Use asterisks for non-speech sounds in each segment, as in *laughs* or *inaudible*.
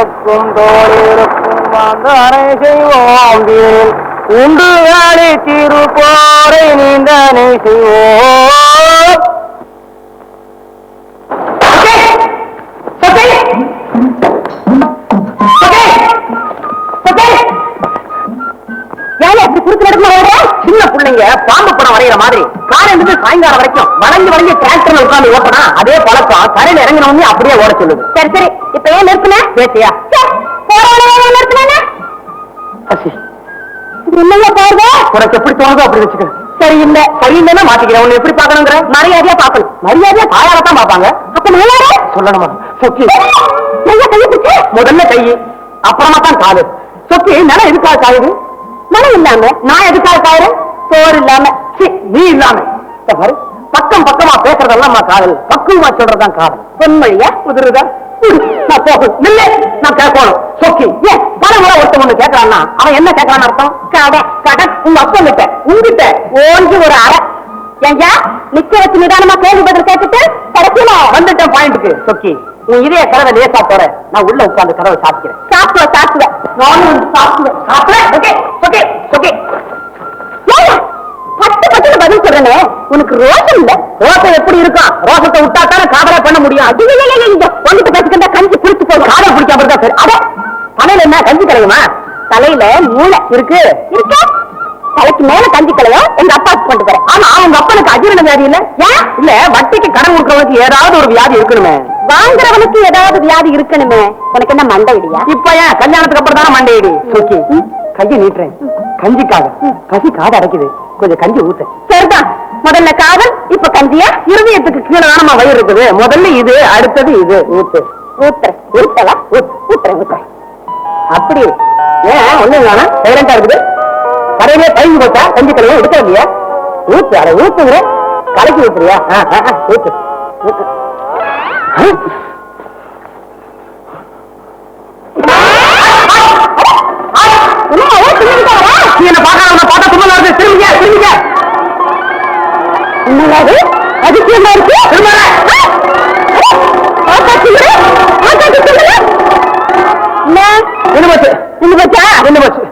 இருக்கும் தோழிருக்கும் வந்து வந்தனை செய்வோம் உண்டு வேலை திருப்போரை நீந்தனை செய்வோம் பிள்ளைங்க பாம்பு படம் வரைகிற மாதிரி காலையில இருந்து சாயங்காலம் வரைக்கும் வளைஞ்சு வளைஞ்சு டிராக்டர்ல உட்கார்ந்து ஓட்டனா அதே பழக்கம். கரையில இறங்கின உடனே அப்படியே ஓட சொல்லுது. சரி சரி. இப்ப ஏன் நிறுத்தின? பேசியா உனக்கு எப்படி தோணுதோ அப்படி வச்சுக்க. சரி இல்ல சரி இல்லைன்னா மாத்திக்கிறேன் உன்னை எப்படி பாக்கணுங்கிற மரியாதையா பாக்கணும் மரியாதையா தாயாரத்தான் பாப்பாங்க அப்ப நல்லா சொல்லணுமா? சொக்கி முதல்ல கை அப்புறமா தான் காலு. சொக்கி நிலம் எதுக்காக காயுது மனம் இல்லாம நான் எதுக்காக காயுது சோறு இல்லாம நீ இல்லாம. பாரு பக்கம் பக்கமா பேசுறதெல்லாம் காதல். பக்குவமா சொல்றதுதான் காதல். பொன்மொழியா குதிருதா நான் போகணும். நில்லு நான் கேட்கணும் சொக்கி. ஏன்? பல முறை ஒருத்தன் ஒண்ணு கேட்கறான்னா அவன் என்ன கேட்கறான்னு அர்த்தம்? கடை கடை உங்க அப்பா கிட்ட உங்ககிட்ட ஓங்கி ஒரு அரை ஐயா நிக்க வச்சு நிதானமா கேள்வி பதில் கேட்டுட்டு கடைசியில வந்துட்டேன் பாயிண்ட்டுக்கு சொக்கி. உன் இதய கதவை லேசா போற நான் உள்ள உட்கார்ந்து கதவை சாப்பிக்கிறேன் சாப்பிடுவ சாப்பிடுவ நானும் வந்து சாப்பிடுவேன். ஓகே ஓகே ஓகே பத்து பதில் சொல்றேனே? உனக்கு ரோஷம் இல்ல? ரோசம் எப்படி இருக்கும் ரோசத்தை விட்டா தானே காதலே பண்ண முடியும்? வந்துட்டு பேசிக்கிட்ட கஞ்சி புடிச்சு போகும் காதல் பிடிக்காம இருக்கா சரி. அட தலையில என்ன கஞ்சி கிடைக்குமா தலையில மூளை இருக்கு. இருக்க? தலைக்கு மேல கஞ்சி கலையும் எங்க அப்பாக்கு கொண்டு போறேன் ஆமா அவங்க அப்பனுக்கு அஜீரண வியாதி இல்ல? ஏன்? இல்ல வட்டிக்கு கடன் கொடுக்கறவனுக்கு ஏதாவது ஒரு வியாதி இருக்கணுமே. வாங்குறவனுக்கு ஏதாவது வியாதி இருக்கணுமே. உனக்கு என்ன மண்டை இடியா இப்ப ஏன்? கல்யாணத்துக்கு அப்புறம் தானே மண்டையடி ஓகே கையை நீட்டுறேன். கஞ்சிக்காக. பசி காது அடைக்குது. கொஞ்சம் கஞ்சி ஊத்து. சரிதான் முதல்ல காதல் இப்ப கஞ்சியா? இருதயத்துக்கு கீழே தானமா வயிறு இருக்குது. முதல்ல இது அடுத்தது இது. ஊத்து. ஊத்துறேன் ஊத்தலா? ஊத்துறேன் ஊத்துறேன். அப்படி. ஏன்? ஒண்ணு தானே சைலண்டா இருக்குது. கடையிலே கஞ்சி கலையும் எடுக்க இல்லையா ஊத்து. அட ஊத்துங்கிற கலக்கி ஊத்துறியா? ஊத்து. ஊத்து. என்னது? அதிசயமா இருக்கு? என்ன? போச்சு? போச்சா? போச்சு?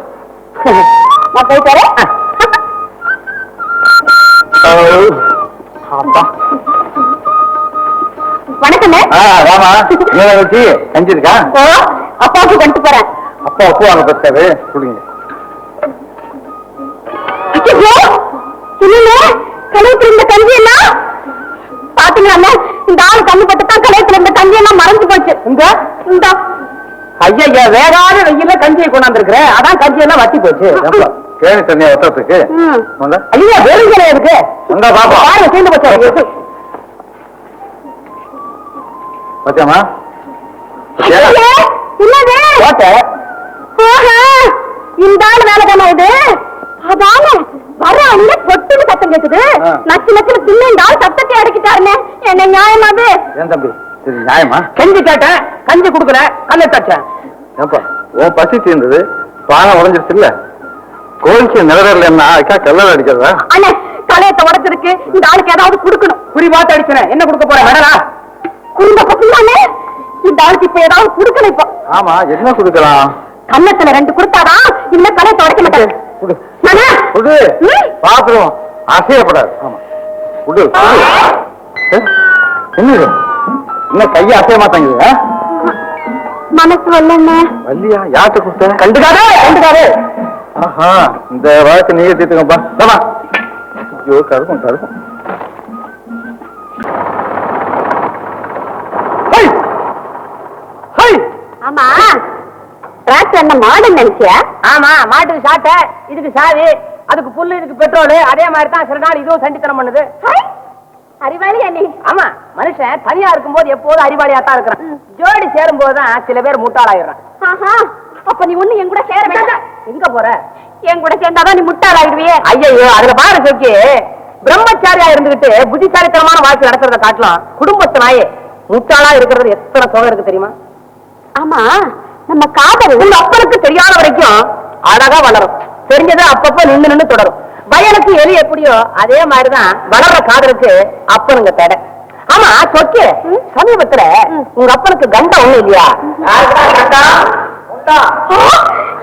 நான் வச்சு அப்பாவுக்கு கொண்டு போறேன். அப்பா அப்பா கலையத்துல இருந்த கஞ்சி எல்லாம் மறைஞ்சு போச்சு. இந்த இந்த. ஐயா வேகாத வெயில கஞ்சியை கொண்டாந்துருக்குற. அதான் கஞ்சி எல்லாம் வத்தி போச்சு. கேணி தண்ணியா ஒத்தத்துக்கு. ஐயா வெறும் இருக்கு வந்தா பாப்பா. சேர்ந்து போச்சு. ஐயே, என்னது? ஆஹா, இந்த ஆள் வேலை தானே இது? அதான வர அண்ண பொட்டுன்னு சத்தம் கேக்குது. நச்சு நச்சுன்னு பின்ன இந்த ஆள் சத்தத்தை அடக்கிட்டாருன்னு என்ன நியாயமா அது ஏன் தம்பி? சரி நியாயமா? கஞ்சி கேட்டேன். கஞ்சி குடுக்கல. கல்லை தச்சேன் ஏப்பா உன் பசி தீர்ந்தது பானை உடஞ்சிருச்சு இல்ல கோழிக்கு நிலவரல என்ன? அக்கா கல்லற அடிக்கிறதா? அண்ணே கலையத்தை உடைச்சிருக்கு. இந்த ஆளுக்கு ஏதாவது கொடுக்கணும். குறி பார்த்து அடிச்சேன் என்ன கொடுக்க போறேன்? மெடலா குடும்ப பசங்களானே இந்த ஆளுக்கு இப்ப ஏதாவது கொடுக்கணும் இப்போ. ஆமா என்ன கொடுக்கலாம்? கன்னத்துல ரெண்டு கொடுத்தாதான் இந்த கலையத்தை உடைக்க மாட்டாரு குடு? பாத்துருவோம் அசையப்படாது. ஆமா. குடு. என்னது? இன்னும் கையை அசைய மாட்டாங்குது ஆ? மனசு வரலண்ணே வள்ளியா யார்கிட்ட கொடுத்த கண்டுக்காதே கண்டுக்காதே. ஆஹா இந்த வழக்கு நீங்க தீர்த்துங்கப்பா தமா ஐயோ கருக்கும் கருக்கும்! ஆமா. டிராக்டர் என்ன மாடல் நினைச்சியா? ஆமா மாட்டுக்கு சாட்டை இதுக்கு சாவி அதுக்கு புல்லு இதுக்கு பெட்ரோல் அதே மாதிரி தான் சில நாள் இதுவும் சண்டித்தனம் பண்ணுது. அறிவாளி அண்ணி. ஆமா மனுஷன் தனியா இருக்கும்போது எப்போதும் அறிவாளியா தான் இருக்கிறான் ஜோடி சேரும் போதுதான் சில பேர் முட்டாளாயிடுறான் ஆஹா அப்ப நீ ஒண்ணு என் கூட சேர வேண்டாம் எங்க போற? என் கூட சேர்ந்தாதான் நீ முட்டாளாயிடுவியே. ஐயோ அதுல பாரு சொக்கி பிரம்மச்சாரியா இருந்துகிட்டு புத்திசாலித்தனமான வாழ்க்கை நடத்துறத காட்டலாம் குடும்பத்து நாயே முட்டாளா இருக்கிறது எத்தனை சுகம் இருக்கு தெரியுமா? ஆமா நம்ம காதல் உங்க அப்பனுக்கு தெரியாத வரைக்கும் அழகா வளரும். தெரிஞ்சது அப்பப்ப நின்னு நின்னு தொடரும். வயலுக்கு எலி எப்படியோ அதே மாதிரிதான் வளர்ற காதலுக்கு அப்பனுங்க தடை ஆமா சொக்கு சமீபத்துல உங்க அப்பனுக்கு கண்டம் ஒண்ணு இல்லையா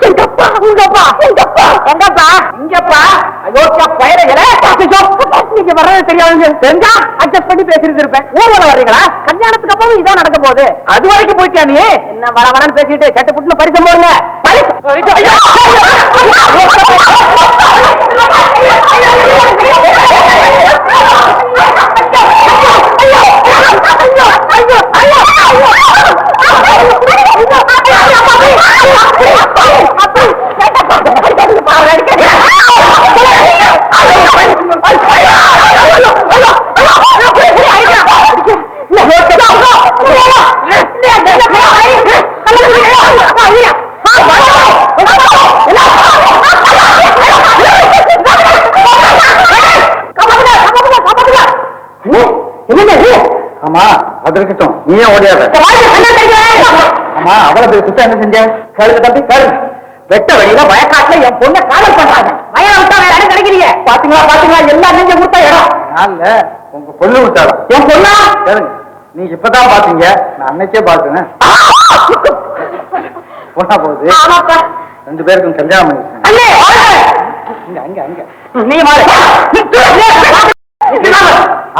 எங்க அப்பா உங்க அப்பா எங்க அப்பா எங்கப்பா இங்கப்பா பயலுகளே நீங்க வர்றது தெரியாது தெரிஞ்சா அட்ஜஸ்ட் பண்ணி பேசிட்டு இருப்பேன் ஊர்வலம் வர்றீங்களா கல்யாணத்துக்கு அப்புறம் இதான் நடக்க போகுது அது வரைக்கும் போயிட்டியா நீ என்ன வர வரன்னு பேசிட்டு சட்டு புட்டுன்னு பரிசம் போடுங்க ஆமா அது இருக்கட்டும் நீ ஏன் ஓடியாத ஆமா அவ்வளவு குத்தம் என்ன செஞ்ச கழுது தம்பி கழுது வெட்ட வழியில வயக்காட்டுல என் பொண்ணை காதல் பண்றாங்க. வயல விட்டா வேற இடம் கிடைக்கிறீங்க? பாத்தீங்களா பாத்தீங்களா? எல்லாம் நீங்க கொடுத்த இடம். நான்ல உங்க பொண்ணு விட்டாளா என் பொண்ணா? கேளுங்க. நீங்க இப்பதான் பாத்தீங்க. நான் அன்னைக்கே பார்த்தேன் பொண்ணா போகுது. ரெண்டு பேருக்கும் கல்யாணம் வாங்க. அங்க அங்க. அங்க நீ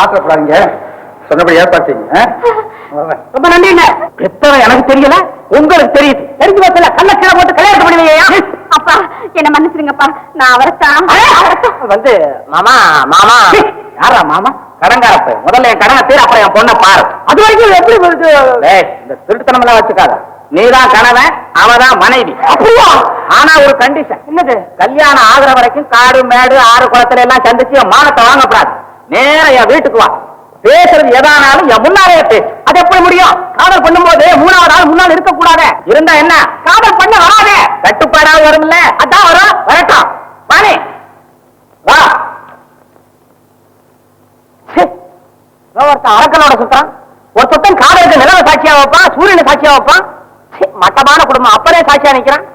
ஆசைப்படாதீங்க சொன்னபடி ஏற்பாட்டீங்க ரொம்ப நன்றி என்ன எத்தனை எனக்கு தெரியல? உங்களுக்கு தெரியுது. தெரிஞ்சு வச்சல கல்ல கீழே போட்டு கல்யாணம் பண்ணுவீங்க அப்பா என்ன மன்னிச்சிருங்கப்பா நான் அவரைத்தான் வந்து மாமா மாமா. யாரா மாமா? கடங்காரப்ப. முதல்ல என் கடனை தீர அப்புறம் என் பொண்ணை பாரு. அது வரைக்கும் எப்படி இந்த திருட்டுத்தனம் எல்லாம் வச்சுக்காத. நீதான் கணவன் அவதான் மனைவி. அப்படியா? ஆனா ஒரு கண்டிஷன் என்னது? கல்யாணம் ஆகுற வரைக்கும் காடு மேடு ஆறு குளத்துல எல்லாம் சந்திச்சு மானத்தை வாங்கக்கூடாது. நேரா என் வீட்டுக்கு வா. பேசுறது எதானாலும் என் முன்னாலே பேசு அது எப்படி முடியும்? காதல் பண்ணும்போது மூணாவது ஆள் முன்னால் இருக்க கூடாது இருந்தா என்ன? காதல் பண்ண வராதே. கட்டுப்பாடாக வரும்ல. அதான் வரும். வரட்டும். வாணி. வா. ஒருத்தன் அரக்கனோட சுத்தம். ஒரு சுத்தம் காதலுக்கு நிலவ சாட்சியா வைப்பான் சூரியனை சாட்சியா வைப்பான் மட்டமான குடும்பம். அப்பனே சாட்சியா நிக்கிறான்.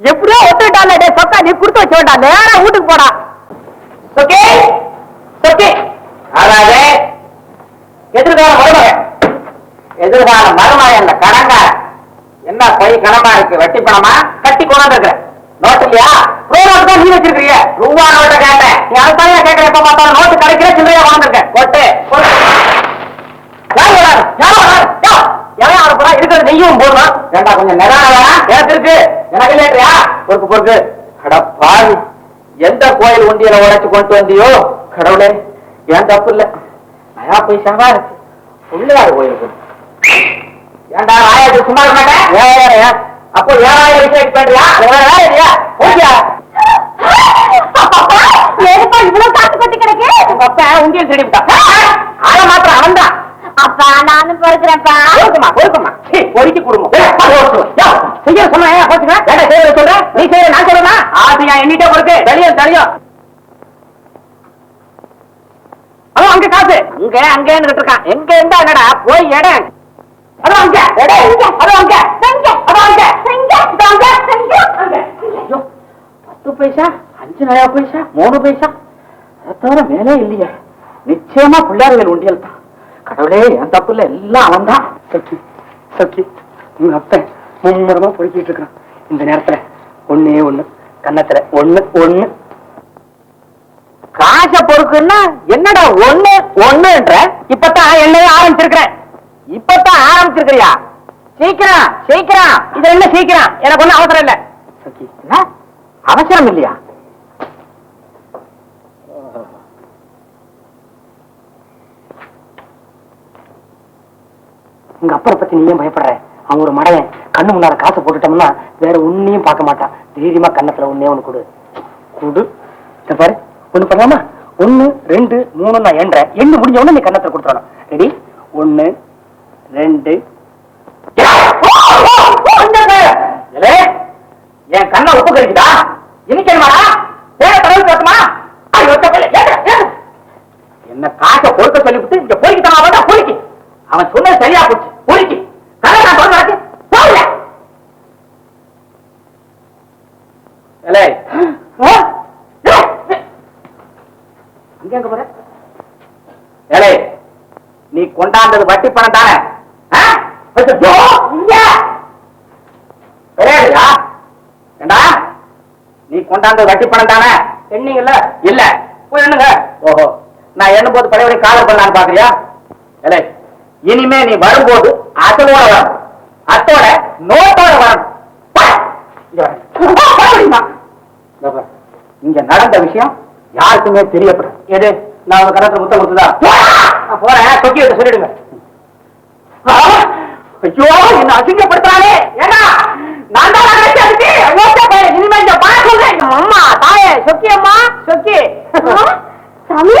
எப்படியோ ஒத்துக்கிட்டால டே சொக்கா நீ கொடுத்து வச்ச வேண்டாம். நேரம் வீட்டுக்கு போடா சொக்கே சொக்கே அதாவது எதிர்கால மருமகன். எதிர்கால மருமகன் இந்த கடன்காரன். என்ன போய் கணமா இருக்கு? வெட்டி பணமா? கட்டி கொண்டாந்து இருக்கிற நோட்டு இல்லையா? ரூபா நோட்டு தான் நீ வச்சிருக்கீங்க ரூபா நோட்டை கேட்டேன். நீ அதுதான் கேட்கற? எப்ப பார்த்தாலும் நோட்டு கிடைக்கிற சில்லறையா வாழ்ந்துருக்க கொட்டு. கொட்டு. யார் வராரு? யார் வராரு? இருக்கிறது நெய்யும் போடணும் ஏண்டா கொஞ்சம் நிதான வேணா? எனக்கு இருக்கு. எனக்கு இல்லையா? பொறுக்கு பொறுக்கு. அட எந்த கோயில் உண்டியல உடைச்சு கொண்டு வந்தியோ? கடவுளே ஏன் தப்பு இல்லை? நயா பைசாவா இருக்கு உள்ளாரு கோயிலுக்கு ஏண்டா ராயாஜி சும்மா இருக்க மாட்டேன் அப்போ ஏழாயிரம் விஷயம் பண்றியா வேற இல்லையா? ஓகே இவ்வளவு காசு கொட்டி கிடக்கு? உங்க அப்பா உண்டியல் திருடி விட்டான் ஆள மாத்திரம் அவன்தான் அப்பா நானும் பொறுக்கிறேன்ப்பா. பொறுக்குமா பொறுக்குமா? பொறுக்கி கொடுங்க. செய்ய சொன்னேன் போச்சுங்க? வேலை செய்ய சொல்ற? நீ செய்ய நான் அது நான் எண்ணிட்டே பொறுக்கு தெரியும் அவன் அங்க காசு. அங்க அங்கன்னு இருக்கான். எங்க இருந்தா என்னடா? போய் இடம் அதான் அங்க. இடம் இங்க அதான் அங்க. செங்க அதான் அங்க. செங்க செங்க செங்க ஐயோ, பத்து பைசா? அஞ்சு நயா பைசா? மூணு பைசா? அதை தவிர மேலே இல்லையே. நிச்சயமா பிள்ளையார்கள் உண்டியல் தான். கடவுளே என் தப்பு இல்ல எல்லாம் அவன் தான் சக்கி சக்கி. உங்க அப்பன் மும்முரமா பொறுக்கிட்டு இருக்கான் இந்த நேரத்துல ஒண்ணே ஒண்ணு கன்னத்துல ஒண்ணு ஒண்ணு. காச பொறுக்குன்னா என்னடா ஒண்ணு ஒண்ணுன்ற? இப்பதான் என்னைய ஆரம்பிச்சிருக்கிறேன். இப்பதான் ஆரம்பிச்சிருக்கியா சீக்கிரம் சீக்கிரம். இது என்ன சீக்கிரம்? எனக்கு ஒண்ணும் அவசரம் இல்ல. சக்கி அவசரம் இல்லையா? உங்க அப்பரை பத்தி நீ ஏன் பயப்படுற? அவன் ஒரு மடையன். கண்ணு முன்னால காசு போட்டுட்டோம்னா வேற ஒன்னையும் பார்க்க மாட்டான். தைரியமா கண்ணத்துல உன்னே ஒண்ணு கொடு. கொடு. பாரு. ஒண்ணு பண்ணலாமா? ஒண்ணு ரெண்டு மூணு நான் என்ற. எண்ணு முடிஞ்ச உடனே நீ கன்னத்துல கொடுத்துடணும். ரெடி ஒண்ணு ரெண்டு. என் கண்ணை உப்பு கழிக்குதா இன்னைக்கு வேற கடவுள் பேசுமா என்ன காசை பொறுக்க சொல்லிவிட்டு இங்க பொறுக்கிட்டமா தான் போய்க்கு அவன் சொன்னது சரியா போச்சு பொறுக்கி கதை நான் சொல்ல வரக்கு போகல ஏலே, ஆ? ஏ, ஏ. அங்க எங்க போற ஏலே நீ கொண்டாந்தது வட்டி பணம் தானே ஆ? ஐயோ, இங்க. விளையாடுறியா? ஏண்டா கொண்டாந்தது வட்டி பணம் தானே எண்ணீங்கல்ல இல்ல. போய் எண்ணுங்க. ஓஹோ. நான் எண்ணும் போது பழைய காதல் பண்ணலான்னு பாக்குறியா இல்லை இனிமே நீ வரும்போது அசலோட வரணும் அத்தோட நோட்டோட வரணும். *laughs* இங்க நடந்த விஷயம் யாருக்குமே தெரியப்படும் எது? நான் உங்க கரத்துல முத்தம் கொடுத்ததா? நான் போறேன். சொக்கி விட்டு சொல்லிடுங்க! ஐயோ என்ன அசிங்கப்படுத்துறானே ஏன்னா நான் தான் இந்த அம்மா தாயே சொக்கி அம்மா சொக்கி சாமி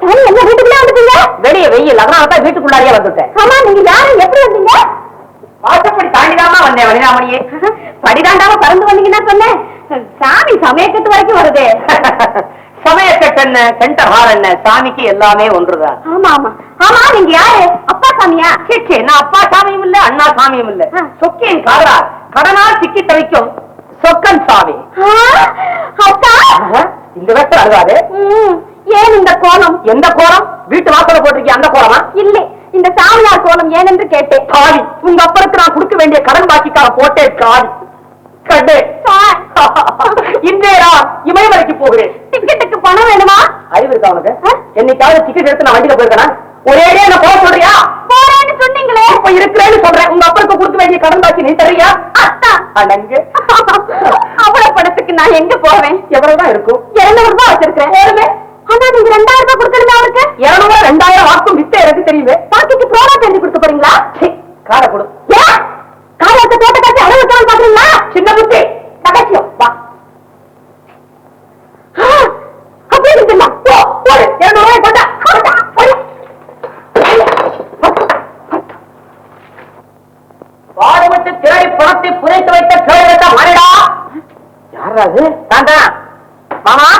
சாமி என்ன வீட்டுக்குள்ளே வந்துட்டீங்க வெளியே வெயில் அதனால தான் வீட்டுக்குள்ளாரியே வந்துட்டேன் ஆமா நீங்க யாரு எப்படி வந்தீங்க வாசப்படி தாண்டிதாமா வந்தேன் வனிதாமணியே படிதாண்டாம பறந்து வந்தீங்கன்னா சொன்னேன் சாமி சமயக்கட்டு வரைக்கும் வருதே. *laughs* சமயக்கட்டு என்ன சென்டர் என்ன? சாமிக்கு எல்லாமே ஒன்றுதான் ஆமா ஆமா. ஆமா நீங்க யாரு? அப்பா சாமியா? சீ, சீ, நான் அப்பா சாமியும் இல்ல அண்ணா சாமியும் இல்ல. ஆ. சொக்கேன் காதலார் கடனால் சிக்கி தவிக்கும். அத்தா இந்த வருஷம் அழுகாது. ம், ஏன் இந்த கோலம்? எந்த கோலம்? வீட்டு வாசல போட்டிருக்கீங்க அந்த கோலமா? இல்லை இந்த சாமியார் கோலம் ஏன் என்று கேட்டேன். காவி உங்க அப்பனுக்கு நான் கொடுக்க வேண்டிய கடன் பாக்கிக்காக போட்டே காவி இன்றைய நான் இமயமலைக்கு போகிறேன். டிக்கெட்டுக்கு பணம் வேணுமா? அறிவு இருக்கா உனக்கு? என்னைக்காவது டிக்கெட் எடுத்து நான் வண்டியில போயிருக்கேனா? ஒரே என்ன போக சொல்றியா? போறேன்னு இப்ப இருக்கிறேன்னு சொல்றேன். உங்க அப்பனுக்கு கொடுக்க வேண்டிய கடன் பாக்கி நீ தரியா அடங்கு. அவ்வளவு பணத்துக்கு நான் எங்க போவேன்? எவ்வளவுதான் இருக்கும்? இருநூறு ரூபாய் வச்சிருக்கேன் போதுமே ஆனா நீங்க ரெண்டாயிரம் ரூபாய் கொடுக்கணுமே அவருக்கு? இருநூறு ரெண்டாயிரம் வாக்கும் வித்து எனக்கு தெரியுது. பாக்கிக்கு ப்ரோடா செஞ்சு கொடுக்க போறீங்களா? காரை கொடு. ஏன்? காலத்தை தோட்ட காட்சி அடவு வைக்கலாம்னு பாக்குறீங்களா சின்ன புத்தி ரகசியம் வா ஆ, அப்படியே இருக்குமா போ, போடு இருநூறு ரூபாய் கொண்டா கொண்டா, போடு. பாடுபட்டு திரடி பணத்தை புதைத்து வைத்த கேள்விட்ட மனிடா தாண்டா. மாமா.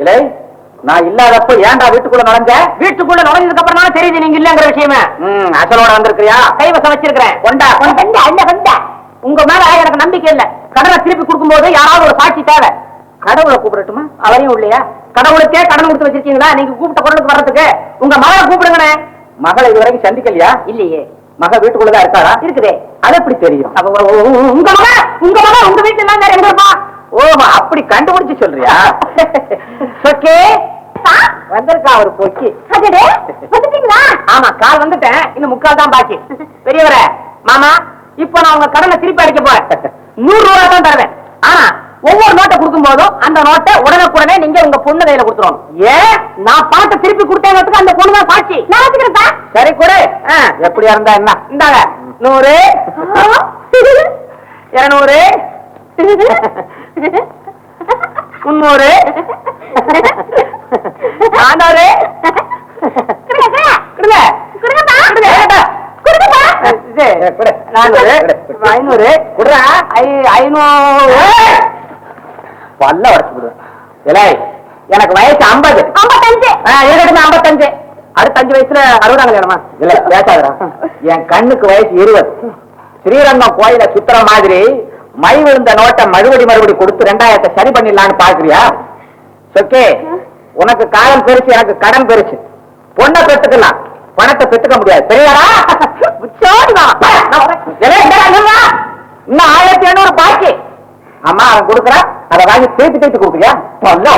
இல்லை நான் இல்லாதப்ப ஏன்டா வீட்டுக்குள்ள நுழைஞ்ச? வீட்டுக்குள்ள நுழைஞ்சதுக்கு அப்புறமா தெரியுது நீங்க இல்லங்கிற விஷயமே. அசலோட வந்திருக்கிறியா? கைவசம் வச்சிருக்கிறேன். கொண்டா. கொண்டா அல்ல கொண்டா. உங்க மேல எனக்கு நம்பிக்கை இல்ல. கடனை திருப்பி கொடுக்கும்போது யாராவது ஒரு சாட்சி தேவை. கடவுளை கூப்பிடட்டுமா? அவரையும் இல்லையா கடவுளுக்கே கடன் கொடுத்து வச்சிருக்கீங்களா? நீங்க கூப்பிட்ட குரலுக்கு வர்றதுக்கு. உங்க மகளை கூப்பிடுங்கண்ணே. மகளை இதுவரைக்கும் சந்திக்கலையா? இல்லையே. மக வீட்டுக்குள்ளதான் இருக்காளா? இருக்குதே. அது எப்படி தெரியும்? உங்க மக உங்க மக உங்க வீட்டுல எங்க இருப்பா? ஓ அப்படி கண்டுபிடிச்சு சொல்றியா? *laughs* ஓகே வந்திருக்கா ஒரு போக்கி வந்துட்டீங்களா? ஆமா கால் வந்துட்டேன். இன்னும் முக்கால் தான் பாக்கி. பெரியவரே மாமா இப்போ நான் உங்க கடனை திருப்பி அடிக்க போறேன். நூறு ரூபாய் தான் தருவேன். ஆனா ஒவ்வொரு நோட்டை கொடுக்கும் போதும் அந்த நோட்டை உடனுக்குடனே நீங்க உங்க பொண்ணு கையில கொடுத்துருவோம் ஏன்? நான் பணத்தை திருப்பி கொடுத்தேங்கிறதுக்கு அந்த பொண்ணு தான் சாட்சி. நான் வச்சுக்கிறேன்ப்பா. சரி கொடு. எப்படியா இருந்தா என்ன? இந்தாங்க. நூறு. இருநூறு. *laughs* முன்னூறு நானூறு ஐநூறு. பல்ல உடச்சு விடு இலை எனக்கு வயசு ஐம்பது. ஐம்பத்தஞ்சு. இருக்கட்டும் ஐம்பத்தஞ்சு. அடுத்த அஞ்சு வயசுல அறுபதாம் கல்யாணமா இல்ல பேசாதடா என் கண்ணுக்கு வயசு இருபது. ஸ்ரீரங்கம் கோயில சுத்துற மாதிரி மை விழுந்த நோட்டை மறுபடி மறுபடி கொடுத்து ரெண்டாயிரத்தை சரி பண்ணிடலான்னு பாக்குறியா சொக்கே உனக்கு காலம் பெருசு எனக்கு கடன் பெருசு. பொண்ணை பெத்துக்கலாம் பணத்தை பெத்துக்க முடியாது. சரியாடா இன்னும் ஆயிரத்தி ஐநூறு பாக்கி. அம்மா அவன் கொடுக்குறான் அதை வாங்கி தேய்த்து தேய்த்து கொடுக்குறியா? நல்லா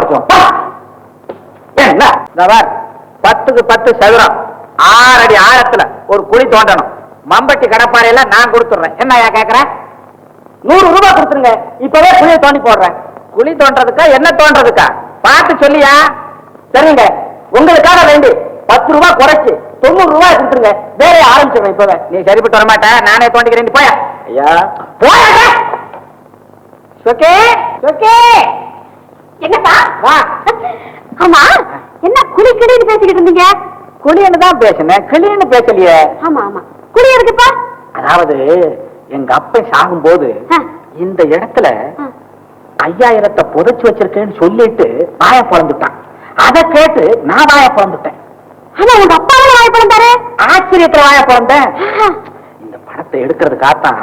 என்ன? பத்துக்கு பத்து சதுரம். ஆறடி ஆழத்துல ஒரு குழி தோண்டணும். மம்பட்டி கடப்பாறையில நான் கொடுத்துடுறேன். என்ன கேக்குறேன் நூறு ரூபாய் கொடுத்துருங்க. இப்பவே குழியை தோண்டி போடுறேன். குழி தோன்றதுக்கா என்ன தோன்றதுக்கா? பார்த்து சொல்லியா? சரிங்க. உங்களுக்காக வேண்டி பத்து ரூபாய் குறைச்சு தொண்ணூறு ரூபாய் கொடுத்துருங்க. வேற ஆரம்பிச்சிருவேன் இப்பவே. நீ சரிப்பட்டு வர மாட்டேன் நானே தோண்டிக்கிறேன். போயா. ஐயா. போயா ஓகே ஓகே என்னப்பா? வா. ஆமா. என்ன குளி கிளின்னு பேசிக்கிட்டு இருந்தீங்க? குழின்னு தான் பேசினேன். கிளின்னு பேசலையே. ஆமா ஆமா. குளி இருக்குப்பா அதாவது எங்க அப்பன் சாகும்போது. இந்த இடத்துல. ஐயாயிரத்தை புதைச்சு வச்சிருக்கேன்னு சொல்லிட்டு வாய பிறந்துட்டான். அதை கேட்டு நான் வாய பிறந்துட்டேன். ஆனா உங்க அப்பா வாய் பிறந்தாரு? ஆச்சரியத்துல வாய பிறந்தேன். இந்த பணத்தை எடுக்கிறதுக்காகத்தான்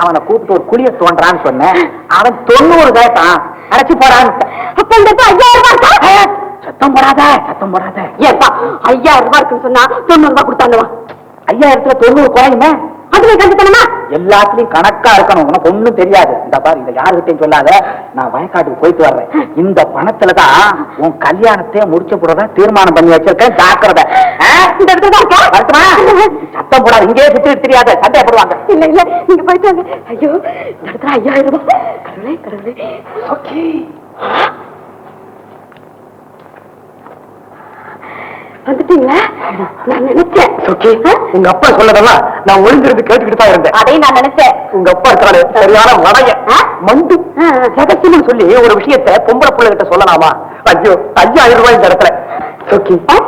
அவனை கூப்பிட்டு ஒரு குழிய தோன்றான்னு சொன்னேன். அவன் தொண்ணூறு கேட்டான் அடைச்சு போறான்னு அப்ப இந்த ஐயாயிரம் ரூபாய்? சத்தம் போடாத சத்தம் போடாத. ஏப்பா ஐயாயிரம் ரூபாய் இருக்குன்னு சொன்னா தொண்ணூறு ரூபாய் கொடுத்தாங்க ஐயாயிரத்துல தொண்ணூறு குறையுமே? எல்லாத்துலயும் கணக்கா இருக்கணும். உனக்கு ஒண்ணும் தெரியாது. இந்த பாரு இத யாருகிட்டையும் சொல்லாத. நான் வயக்காட்டுக்கு போயிட்டு வர்றேன். இந்த பணத்துல தான் உன் கல்யாணத்தையே முடிச்ச போறதா தீர்மானம் பண்ணி வச்சிருக்கேன். ஜாக்கிரதை? சத்தம் போடாது. இங்கேயே சுத்தி தெரியாத. சட்டை போடுவாங்க? இல்ல இல்ல. நீங்க போயிட்டு ஐயோ ஐயாயிரம் ரூபாய். கடவுளே கடவுளே. ஓகே. வந்துட்டீங்களா நான் நினைச்சேன். ஓகே உங்க அப்பா சொல்லதெல்லாம் நான் ஒளிஞ்சிருந்து கேட்டுக்கிட்டு தான் இருந்தேன். அதையும் நான் நினைச்சேன். உங்க அப்பா இருக்காரு சரியான மடைய ஆ? மண்டு. ரகசியம் சொல்லி ஒரு விஷயத்த பொம்பளை பிள்ளை கிட்ட சொல்லலாமா? ஐயோ அஞ்சாயிரம் ரூபாய் இந்த இடத்துல.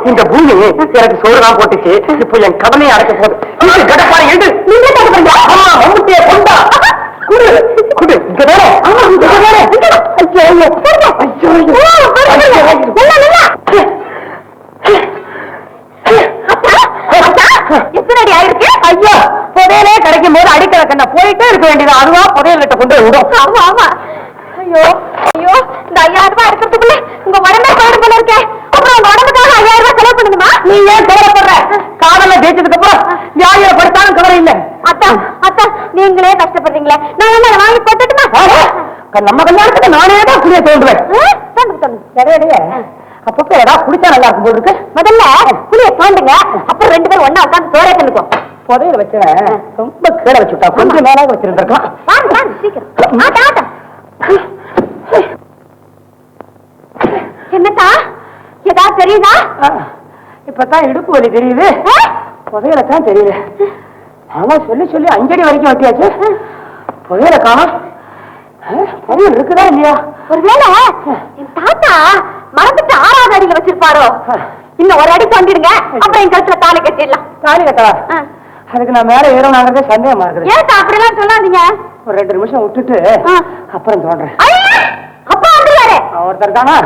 இந்த பூமி எனக்கு சோறுதான் போட்டுச்சு. இப்போ என் கடனை அடைக்க போகுது. கடப்பாறை நீங்க? ஆமா மம்முட்டிய கொண்டா. குடு குடு இங்க வேற ஆமா, இங்க வேற. ஐயோ ஐயோ. ஐயோ ஐயோ ஓ, பாருங்க, பாருங்க. நல்லா, நல்லா. அத்தா, எத்தனை அடி ஆயிருக்கு ஐயா புதையலே கிடைக்கும் போது அடிக்கிற கண்ண போயிட்டே இருக்க வேண்டியது? அதுவா புதையல் கிட்ட கொண்டு விடும். ஆமா ஆமா. ஐயோ ஐயோ இந்த ஐயாயிரம் ரூபாய் எடுக்கிறதுக்குள்ள உங்க உடம்பே போயிடும் போல இருக்கே. அப்புறம் உங்க உடம்புக்காக ஐயாயிரம் ரூபாய் செலவு பண்ணுமா நீ ஏன் கவலைப்படுற? காதல ஜெயிச்சதுக்கு அப்புறம் வியாதியில படுத்தாலும் கவலை இல்ல. அத்தா அத்தா நீங்களே கஷ்டப்படுறீங்களே. நான் என்ன வாங்கி போட்டுட்டுமா? நம்ம கல்யாணத்துக்கு நானே தான் குடிய தோன்றுவேன் அப்பப்ப ஏதாவது குடிச்சா நல்லா இருக்கும் இருக்கு. முதல்ல புளிய தோண்டுங்க. அப்புறம் ரெண்டு பேரும் ஒண்ணா உட்காந்து சோறே தின்னுக்கோ புதையல வச்சவன் ரொம்ப கீழே வச்சுட்டா கொஞ்சம் மேலாக வச்சிருந்திருக்கலாம். சீக்கிரம். என்னத்தா? ஏதாவது தெரியுதா? இப்பதான் இடுப்பு வலி தெரியுது. ஆ? புதையல தான் தெரியுது. ஆமா சொல்லி சொல்லி அஞ்சடி வரைக்கும் வட்டியாச்சு. புதையல புதையல் இருக்குதா இல்லையா? ஒருவேளை என் தாத்தா மறந்துட்டு ஆறாவது அடியில வச்சிருப்பாரோ? இன்னும் ஒரு அடி தோண்டிடுங்க அப்புறம் என் கழுத்துல தாலி கட்டிடலாம். தாலி கட்டவா. அதுக்கு நான் மேல ஏறணுங்கிறதே சந்தேகமா இருக்குது. ஏன் அப்படிலாம் சொல்லாதீங்க? ஒரு ரெண்டு நிமிஷம் விட்டுட்டு. அப்புறம் தோன்றேன்! அப்பா வந்துருவாரு. ஒருத்தர் இருக்கானா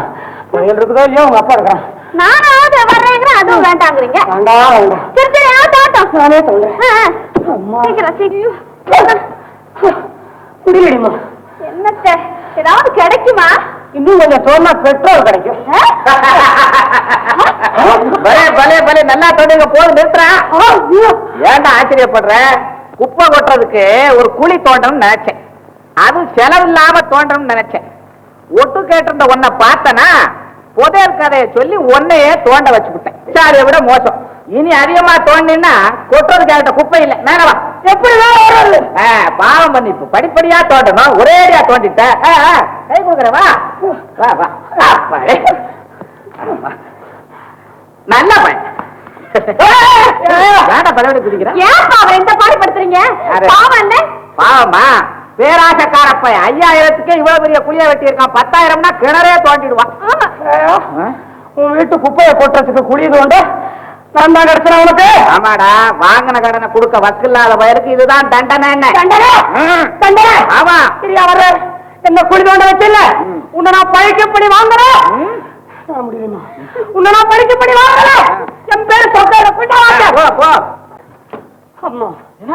புதையல் இருக்குதோ இல்லையோ உங்க அப்பா இருக்கிறான். நானாவது வர்றேங்கிற அதுவும் வேண்டாங்கிறீங்க. வேண்டா வேண்டாம். சரி நானே ஆ. அம்மா. சீக்கிரம். சீக்கிரம் முடியலடிமா என்னத்த? ஏதாவது கிடைக்குமா? இன்னும் கொஞ்சம் தோணா பெட்ரோல் கிடைக்கும். ஆ? பலே பலே பலே நல்லா தொடுங்க போதும் நிறுத்துறேன். ஏன்டா ஆச்சரியப்படுற? குப்பை கொட்டுறதுக்கு ஒரு குழி தோண்டணும்னு நினைச்சேன். அது செலவு இல்லாம தோண்டணும்னு நினைச்சேன். ஒட்டு கேட்டிருந்த உன்னை பார்த்தனா புதையல் கதையை சொல்லி உன்னையே தோண்ட வச்சுக்கிட்டேன். சாரியை விட மோசம். இனி அதிகமா தோண்டினா கொட்டுறது கேட்ட குப்பை இல்லை. மேல வா. எப்படி வர்றது? ஆ, பாவம் பண்ணிப்பு படிப்படியா தோண்டணும் ஒரேடியா தோண்டிட்ட. ஆ, ஆ, கை கொடுக்குறேன் வா. வா. நல்ல பையன்? பாவம் பேராசக்கார பையன். ஐயாயிரத்துக்கு இவ்வளவு பெரிய குழிய வெட்டி இருக்கான் பத்தாயிரம்னா கிணறே தோண்டிடுவான். உன் வீட்டு குப்பையை கொட்டுறதுக்கு குழி தோண்ட நான் தான் கிடைச்சேன் உனக்கு? ஆமாடா வாங்கின கடனை கொடுக்க வக்கில்லாத வயலுக்கு இதுதான் தண்டனை என்ன? தண்டனை? தண்டனை? ஆமா. சரியா வர்ற என்ன குழி தோண்ட வச்சில்ல. உன்னை நான் பழிக்கப்படி வாங்குறேன் முடியுமா? உன்னை நான் பழிக்கப்படி வாங்குறேன் என் பேரு சொக்கார போ போ. அம்மா. என்ன?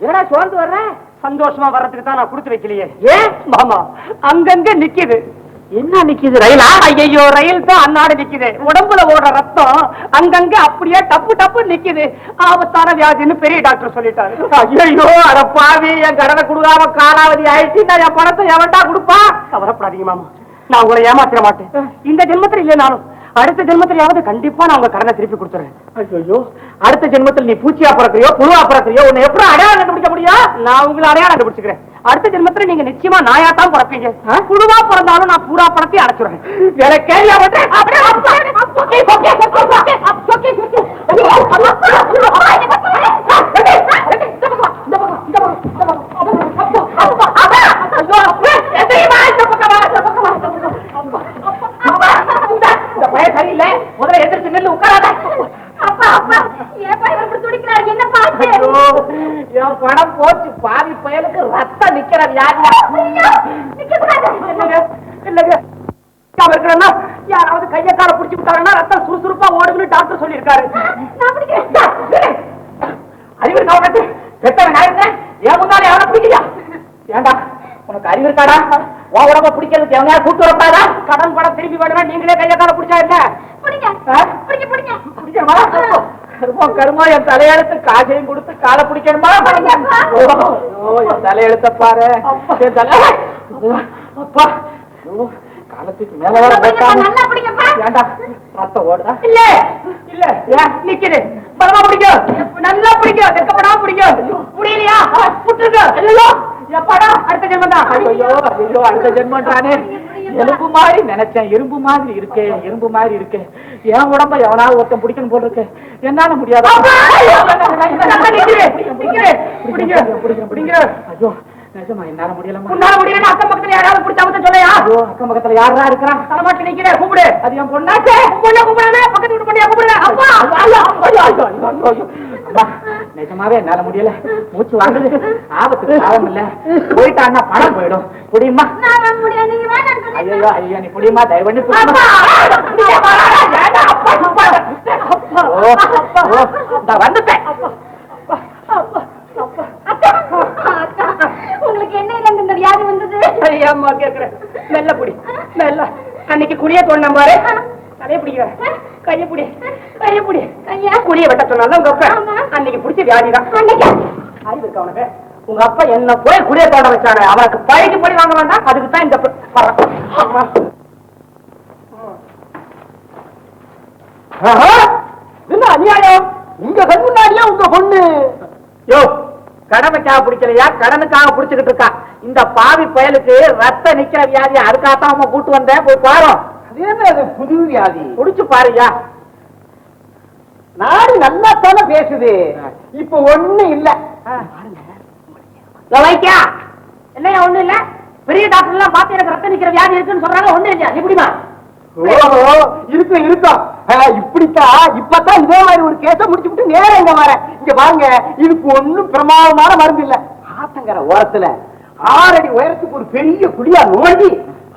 என்னடா சோர்ந்து வர்ற? சந்தோஷமா வர்றதுக்கு தான் நான் கொடுத்து வைக்கலையே. ஏன்? மாமா அங்கங்க நிக்குது. என்ன நிக்குது? ரயிலா? ஐயோ ரயில் தான் அன்னாடு நிக்குது. உடம்புல ஓடுற ரத்தம் அங்கங்க அப்படியே டப்பு டப்பு நிக்குது. ஆபத்தான வியாதின்னு பெரிய டாக்டர் சொல்லிட்டாரு. ஐயோ அட பாவி என் கடனை கொடுக்காம காலாவதி ஆயிடுச்சு. நான் என் பணத்தை எவன்டா கொடுப்பா? கவலைப்படாதீங்க மாமா. நான் உங்களை ஏமாத்திர மாட்டேன். இந்த ஜென்மத்தில் இல்லைனாலும் அடுத்த ஜென்மத்திலாவது கண்டிப்பா நான் உங்க கடனை திருப்பி கொடுத்துறேன். ஐயோ அடுத்த ஜென்மத்தில் நீ பூச்சியா பிறக்கிறியோ புழுவா பிறக்கிறியோ உன்னை எப்படி அடையாளம் கண்டுபிடிக்க முடியும்? நான் உங்களை அடையாளம் கண்டுபிடிச்சுக்கிறேன். அடுத்த ஜென்மத்துல நீங்க நிச்சயமா நாயா தான் பிறப்பீங்க. புழுவா பிறந்தாலும் நான் பூரா பணத்தை அடைச்சுறேன் வேற கேள்வியா வந்து அப்படியே அப்பா, சொக்கி, சொக்கி, சொக்கி, சொக்கி, அப், சொக்கி, சொக்கி. இந்த பக்கம், இந்த பக்கம், இந்த பக்கம், இந்த பக்கம். அப்பா, அப்பா, ஐயோ, எந்திரிம்மா, இந்த பக்கம் வா, இந்த பக்கம் வா, இந்த பக்கம் வா. அப்பா, இந்த- இந்த பையன் சரியில்லை முதல்ல எந்திரிச்சு நில்லு உட்காராத அப்பா அப்பா ஏன் பையன் இப்படி துடிக்கிறார் என்ன பார்த்து ஐயோ, என் பணம் போச்சு பாவி பயலுக்கு ரத்தம் நிக்கிறது யாருல இல்லைங்க இல்லைங்க நான் இருக்கிறேன்னா யாராவது கைய கால புடிச்சு விட்டாங்கன்னா ரத்தம் சுறுசுறுப்பா ஓடுதுன்னு டாக்டர் சொல்லியிருக்காரு நான் பிடிக்கிறேன் அறிவு நோக்கத்து பெத்தவன் நான் இருக்கேன் என் முன்னாடி அவனை பிடிக்கலையா ஏண்டா உனக்கு அறிவு இருக்காடா? உன் உடம்ப பிடிக்கிறதுக்கு எவனையா கூட்டு வரப்பாடா கடன் படம் திரும்பி வேணும்னா நீங்களே கையை கால பிடிச்சா என்ன? பிடிக்கணுமா? கருமா கருமா என் தலையெழுத்து காசையும் கொடுத்து காலை பிடிக்கணுமா? என் தலையெழுத்த பாரு. என் தலை அப்பா. காலத்துக்கு மேல வர நல்லா ஓடுதா? இல்ல இல்ல ஏன் நிக்குது. பலமா பிடிக்கும் நல்லா பிடிக்கும் வெக்கப்படாம பிடிக்கும் முடியலையா? புட்டுங்க ஐயோ எப்பாடா அடுத்த ஜென்மம் தான் ஐயோ ஐயோ அடுத்த ஜென்மன்றானே எலும்பு மாதிரி நினைச்சேன். இரும்பு மாதிரி இருக்கே இரும்பு மாதிரி இருக்கே. என் உடம்ப எவனாவது ஒருத்தன் பிடிக்கணும் போல இருக்கு என்னால முடியாதா? ஐயோ. நிஜமா என்னால முடியலமா உன்னால முடியல அக்கம் பக்கத்துல யாராவது பிடிச்ச அவத்த சொல்லையா? ஐயோ அக்கம் பக்கத்துல யாரா இருக்கிறான் தலைமாட்டி நிக்கிறேன் கூப்பிடு. அது என் பொண்ணாச்சே. பொண்ணு கூப்பிடாதே பக்கத்து வீட்டு பொண்ணியா கூப்பிடுங்க அப்பா! ஐயோ ஐயோ ஐயோ ஐயோ ஐயோ அம்மா நிஜமாவே என்னால முடியல. மூச்சு வாங்குது. ஆபத்து பாவம் இல்ல. போயிட்டான்னா பணம் போயிடும். சொல்லுங்க. ஐயோ ஐயோ நீ தயவு பண்ணி? ஓ, ஓ, வந்துட்டேன் அக்கா, அக்கா, உங்களுக்கு என்ன இருந்து இந்த வியாதி வந்தது ஐயம்மா கேக்குறேன் மெல்ல புடி மெல்ல. அன்னைக்கு குடிய தோண்டம் பாரு. கைய பிடிக்கிறேன் கைய பிடி கைய பிடி. ஐயா. குடிய வெட்ட சொன்னாலும் உங்க அப்பா. அன்னைக்கு பிடிச்ச வியாதி தான். அறிவு இருக்கா உனக்கு? உங்க அப்பா என்ன போய் குடிய தோண்ட வச்சாரு? அவனுக்கு பழிக்கு படி வாங்க வேண்டாம். அதுக்கு தான் இந்த என்ன அநியாயம்? உங்க கண் முன்னாடியே உங்க பொண்ணு. யோ கடமைக்காக பிடிக்கலையா? கடனுக்காக பிடிச்சுக்கிட்டு இருக்கா? இந்த பாவி பயலுக்கு ரத்த நிக்கிற வியாதி அதுக்காகத்தான் அவன் கூட்டு வந்தேன் போய் பாரு அது என்ன அது? புது வியாதி. குடிச்சு பாருயா நாடு நல்லா தானே பேசுது. இப்ப ஒண்ணு இல்ல. வைக்கா. இல்லையா ஒண்ணு இல்ல? பெரிய டாக்டர் எல்லாம் பார்த்து எனக்கு ரத்த நிக்கிற வியாதி இருக்குன்னு சொல்றாங்க. ஒண்ணு இல்லையா? எப்படிமா இருக்கும் இருக்கும் இப்படித்தான் இப்பதான் இதே மாதிரி ஒரு கேஸ முடிச்சு விட்டு நேரம் இங்க வரேன். இங்க பாருங்க இதுக்கு ஒண்ணும் பிரமாதமான மருந்து இல்ல. ஆத்தங்கர ஓரத்துல. ஆறடி உயரத்துக்கு ஒரு பெரிய குடியா நோண்டி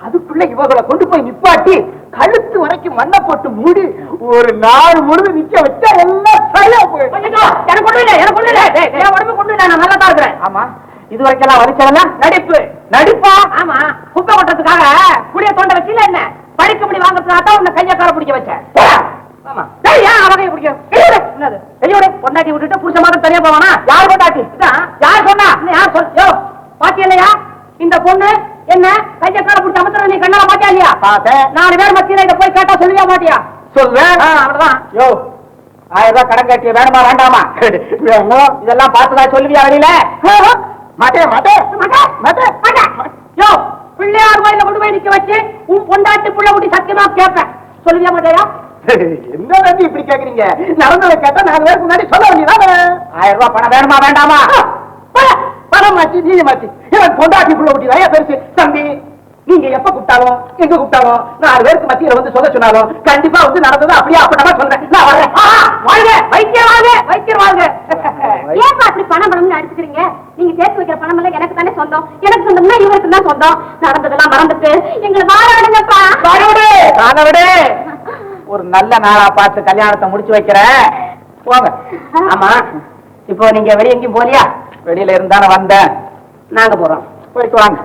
அதுக்குள்ள இவங்களை கொண்டு போய் நிப்பாட்டி கழுத்து வரைக்கும் மண்ணை போட்டு மூடி ஒரு நாலு முழுது நிக்க வச்சா எல்லாம் சரியா போயிடும். எனக்கு இல்ல எனக்கு டேய், என் உடம்பு கொண்டு நான் நல்லா தான் இருக்கிறேன். ஆமா. இது வரைக்கும் எல்லாம் வலிச்சதெல்லாம் நடிப்பு. நடிப்பா? ஆமா. குப்பை கொட்டுறதுக்காக குடிய தோண்ட வச்சு என்ன? படிக்க முடி வாங்குறதுக்காக தான் உன்னை கைய கால பிடிக்க வச்சேன். ஆமா. ஏன் அவகைய பிடிக்க? கையோட என்னது? கையோட பொண்டாட்டி விட்டுட்டு புருஷ மாதிரி தனியா போவானா? யார் பொண்டாட்டி? யார் சொன்னா? யார் சொல் யோ பாத்தி இல்லையா? இந்த பொண்ணு என்ன கைய கால பிடிச்ச அமர்த்துற நீ கண்ணால மாட்டியா இல்லையா? நாலு பேர் மத்தியில இதை போய் கேட்டா சொல்லுவியா மாட்டியா சொல்றேன் ஆ, அவ்வளவுதான். யோ ஆயிரம் ரூபாய் கடன் கட்டிய வேணுமா வேண்டாமா? வேணும் இதெல்லாம் பார்த்துதா சொல்லுவியா வெளியில? மாட்டேன் மாட்டேன் மாட்டேன் மாட்டேன் யோ பிள்ளையார் கோயில கொண்டு போய் நிக்க வச்சு உன் பொண்டாட்டி புள்ள குட்டி சத்தியமா கேட்பேன் சொல்லுவியா மாட்டேயா என்ன இப்படி கேக்குறீங்க? நடந்ததை கேட்டா நாலு பேருக்கு முன்னாடி சொல்ல வேண்டியதானே? ஆயிரம் ரூபாய் பணம் வேணுமா வேண்டாமா? பணம் மாச்சு நீங்க மாச்சு. எனக்கு பொண்டாட்டி புள்ள குட்டி பெருசு தம்பி நீங்க எப்ப கூப்பிட்டாலும் எங்க கூப்பிட்டாலும் நாலு பேருக்கு மத்தியில வந்து சொல்ல சொன்னாலும் கண்டிப்பா வந்து நடந்தது அப்படியே அப்பட்டமா சொல்றேன். நான் ஆ, வாழ்க வைத்தியர் வாழ்க வைத்தியர் வாழ்க ஏன்பா அப்படி பணம் பணம்னு அடிச்சுக்கிறீங்க? நீங்க சேர்த்து வைக்கிற பணம் எல்லாம் எனக்கு தானே சொந்தம். எனக்கு சொந்தம்னா இவருக்கு தான் சொந்தம். நடந்ததெல்லாம் மறந்துட்டு எங்களை வாழ விடுங்கப்பா காணவிடு ஒரு நல்ல நாளா பார்த்து கல்யாணத்தை முடிச்சு வைக்கிறேன். போங்க. ஆமா. இப்போ நீங்க வெளிய எங்கேயும் போலியா வெளியில இருந்தான வந்தேன். நாங்க போறோம். போயிட்டு வாங்க.